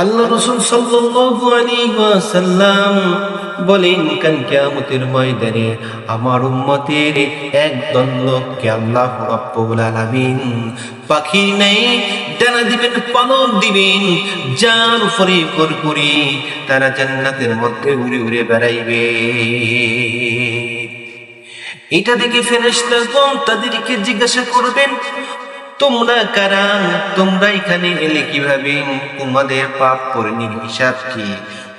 আল্লাহ রসুল সাল্লাল্লাহু আলাইহি ওয়াসাল্লাম বলেন, কাল কিয়ামতের ময়দানে আমার উম্মতের একদল লোককে আল্লাহ রাব্বুল আলামিন পাখি নেই ডানা দিবেন দিবেন, যার উপরে করি তারা জান্নাতের মধ্যে উড়ে উড়ে বেড়াইবে। এটা দেখে ফেরেশতাগণ তাদেরকে জিজ্ঞাসা করবেন তোমরা কারা? তোমরা এখানে এলে কীভাবে? তোমাদের পাপ পরিণীর হিসাব কি?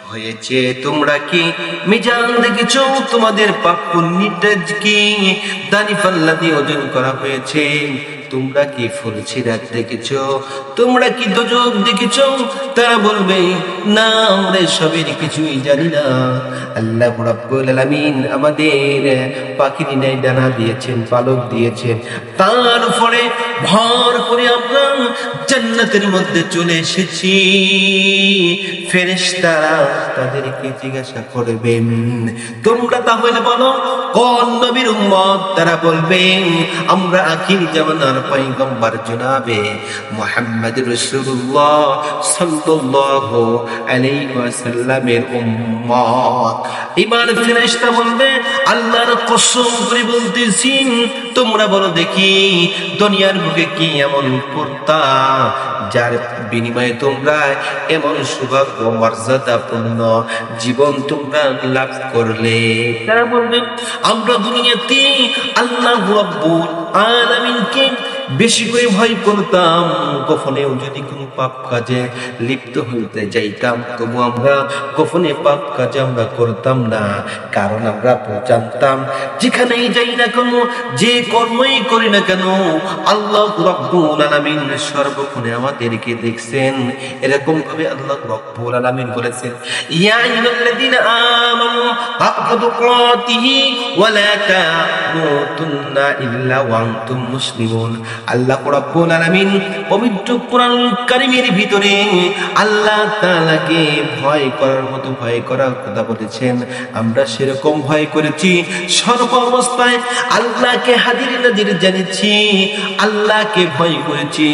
হয়েছে তোমরা কি? মিজান দেখেছ? তোমাদের পাপ পুণ্যটা কি? দানি পাল্লা দিয়ে ওজন করা হয়েছে। তোমরা কি ফুলছিরাত দেখেছ? তোমরা কি দোজক দেখেছ? তারা বলবে, না, আমরা সবের কিছুই জানি না। আল্লাহ রাব্বুল আলামিন আমাদের পাখির নাই ডানা দিয়েছেন, পালক দিয়েছেন। তার উপরে ভর করে আমরা জান্নাতের মধ্যে চলে এসেছি। ফেরেশতারা তাদেরকে জিজ্ঞাসা করবেন, তোমরা তাহলে বলো, কোন নবীর উম্মত? তারা বলবেন আমরা আখির জামানার পয়গম্বর জনাবে মুহাম্মদ ওয়াসাল্লামের উম্মত। ফেরেশতা বলবে, আল্লাহর কসম করে বলতেছি, তোমরা বলো দেখি, দুনিয়ার বুকে কি এমন করতা, যার বিনিময়ে তোমরা এমন সৌভাগ্য মর্যাদাপূর্ণ জীবন তোমরা লাভ করলে? তারা বলবে, আমরা দুনিয়াতে আল্লাহ আলামিনকে বেশি করে ভয় করতাম। গোপনেও যদি কোনো পাপ কাজে লিপ্ত হইতে যাইতাম, তবু আমরা গোপনে পাপ কাজে আমরা করতাম না, কারণ আমরা জানতাম, যেখানেই যাই না কেন, যে কর্মই করি না কেন, আল্লাহ রব্বুল আলামিন সর্বক্ষণে আমাদেরকে দেখছেন। এরকম ভাবে আল্লাহ রব্বুল আলামিন বলেছেন, ইয়া আইয়ুহাল্লাযীনা আমানু হাক্কা তুকাতিহি ওয়া লা তামুতুন্না ইল্লা ওয়া আনতুম মুসলিমুন। আল্লাহ রাব্বুল আলামিন পবিত্র কোরআন কারীমের ভিতরে আল্লাহ তাআলাকে ভয় করার মতো ভয় করার কথা বলেছেন। আমরা সেরকম ভয় করেছি। সর্ব অবস্থায় আল্লাহকে হাজির নাজির জেনেছি আল্লাহকে ভয় করেছি।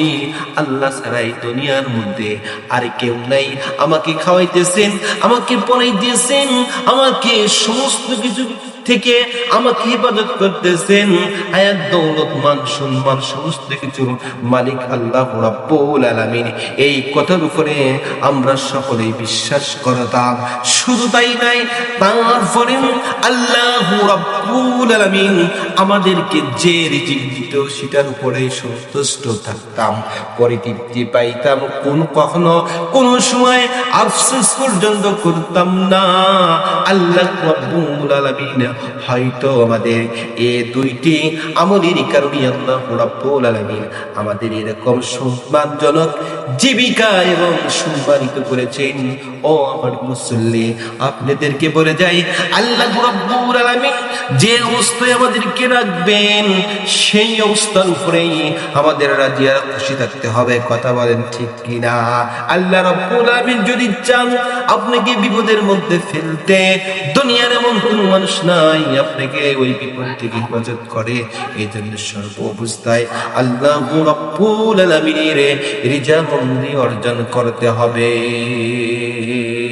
আল্লাহ ছাড়াই দুনিয়ার মধ্যে আর কেউ নাই। আমাকে খাওয়াইতেছেন, আমাকে পড়াইতেছেন, আমাকে সমস্ত কিছু থেকে আমাকে হেফাজত করতেছেন। আয়াত, দৌলত, মান সম্মান, সমস্ত কিছুর মালিক আল্লাহ রাব্বুল আলামিন এই কথার উপরে আমরা সকলেই বিশ্বাস করতাম। শুধু তাই নাই, তারপরে আল্লাহ রাব্বুল আলামিন আমাদেরকে যে রিজিক দিত, সেটার উপরে সন্তুষ্ট থাকতাম পরিতৃপ্তি পাইতাম। কোন কখনো, কোন সময় আফসোস পর্যন্ত করতাম না। আল্লাহ রাব্বুল আলামিন হয়তো আমাদের এ দুইটি আমলের কারণে আল্লাহ রাব্বুল আলামিন আমাদের এরকম সম্মানজনক জীবিকা এবং সম্মানিত করেছেন। ও আমার মুসল্লি, আপনাদেরকে বলে যাই, আল্লাহ রাব্বুল আলামিন যে অবস্থায় আমাদেরকে রাখবেন, সেই অবস্থার উপরেই আমাদের রাজিয়া খুশি থাকতে হবে। কথা বলেন ঠিক কিনা? আল্লাহ রাব্বুল আলামিন যদি চান আপনাকে বিপদের মধ্যে ফেলতে, দুনিয়ার এমন কোনো মানুষ নাই, আপনাকে ওই বিপদ থেকে হেফাজত করে। এই জন্য সর্ব অবস্থায় আল্লাহ রাব্বুল আলামিনের রিজা মন্দি অর্জন করতে হবে। mm